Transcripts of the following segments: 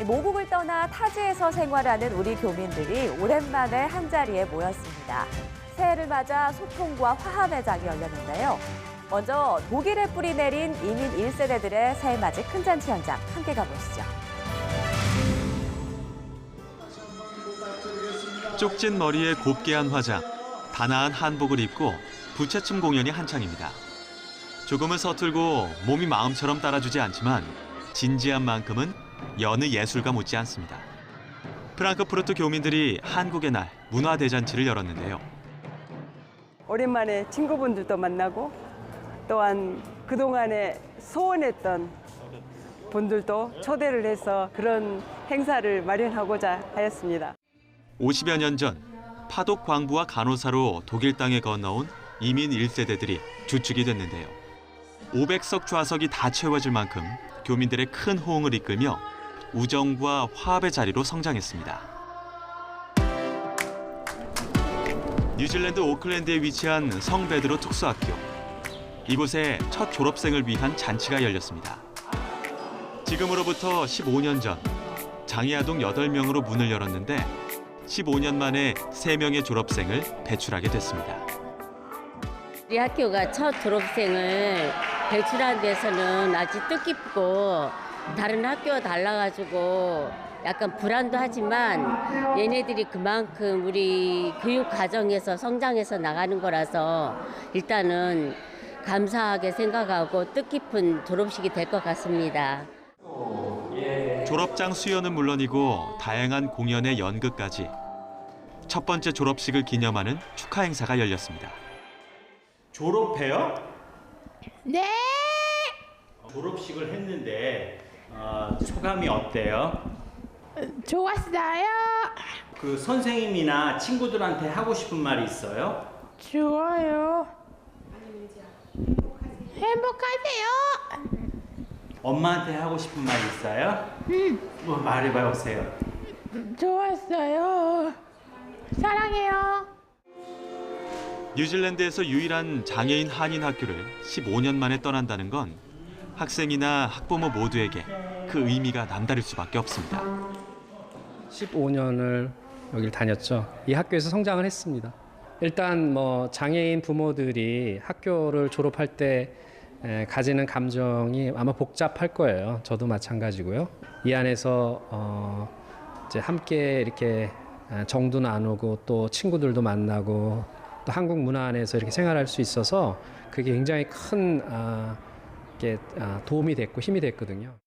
이 모국을 떠나 타지에서 생활하는 우리 교민들이 오랜만에 한자리에 모였습니다. 새해를 맞아 소통과 화합의 장이 열렸는데요. 먼저 독일에 뿌리 내린 이민 1세대들의 새해 맞이 큰 잔치 현장 함께 가보시죠. 쪽진 머리에 곱게 한 화장, 단아한 한복을 입고 부채춤 공연이 한창입니다. 조금은 서툴고 몸이 마음처럼 따라주지 않지만 진지한 만큼은 여느 예술가 못지 않습니다. 프랑크푸르트 교민들이 한국의 날 문화 대잔치를 열었는데요. 오랜만에 친구분들도 만나고 또한 그동안에 소원했던 분들도 초대를 해서 그런 행사를 마련하고자 하였습니다. 50여 년 전 파독 광부와 간호사로 독일 땅에 건너온 이민 1세대들이 주축이 됐는데요. 500석 좌석이 다 채워질 만큼 교민들의 큰 호응을 이끌며 우정과 화합의 자리로 성장했습니다. 뉴질랜드 오클랜드에 위치한 성 베드로 특수학교. 이곳에 첫 졸업생을 위한 잔치가 열렸습니다. 지금으로부터 15년 전 장애아동 8명으로 문을 열었는데 15년 만에 3명의 졸업생을 배출하게 됐습니다. 우리 학교가 첫 졸업생을 배출한 데서는 아주 뜻깊고 다른 학교와 달라가지고 약간 불안도 하지만 얘네들이 그만큼 우리 교육 과정에서 성장해서 나가는 거라서 일단은 감사하게 생각하고 뜻깊은 졸업식이 될 것 같습니다. 졸업장 수여는 물론이고 다양한 공연의 연극까지 첫 번째 졸업식을 기념하는 축하 행사가 열렸습니다. 졸업해요? 네, 졸업식을 했는데 어, 소감이 어때요? 좋았어요. 그 선생님이나 친구들한테 하고 싶은 말이 있어요? 좋아요. 행복하세요. 엄마한테 하고 싶은 말 있어요? 응. 뭐 말해봐 보세요. 좋았어요. 사랑해요. 뉴질랜드에서 유일한 장애인 한인 학교를 15년 만에 떠난다는 건 학생이나 학부모 모두에게 그 의미가 남다를 수밖에 없습니다. 15년을 여기를 다녔죠. 이 학교에서 성장을 했습니다. 일단 뭐 장애인 부모들이 학교를 졸업할 때 에, 가지는 감정이 아마 복잡할 거예요. 저도 마찬가지고요. 이 안에서 어, 이제 함께 이렇게 아, 정도 나누고 또 친구들도 만나고 또 한국 문화 안에서 이렇게 생활할 수 있어서 그게 굉장히 큰 아, 게, 아, 도움이 됐고 힘이 됐거든요.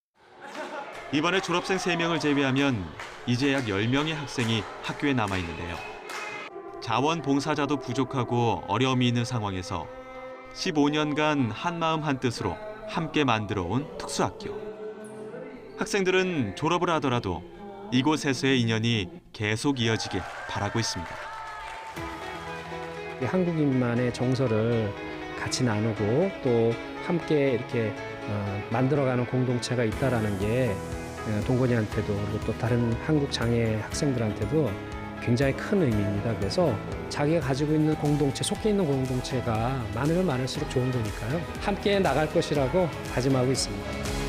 이번에 졸업생 3명을 제외하면 이제 약 10명의 학생이 학교에 남아 있는데요. 자원 봉사자도 부족하고 어려움이 있는 상황에서 15년간 한마음 한뜻으로 함께 만들어 온 특수학교. 학생들은 졸업을 하더라도 이곳에서의 인연이 계속 이어지길 바라고 있습니다. 이 한국인만의 정서를 같이 나누고 또 함께 이렇게 어, 만들어가는 공동체가 있다라는 게 어, 동건이한테도 그리고 또 다른 한국 장애 학생들한테도 굉장히 큰 의미입니다. 그래서 자기가 가지고 있는 공동체, 속해 있는 공동체가 많으면 많을수록 좋은 거니까요. 함께 나갈 것이라고 다짐하고 있습니다.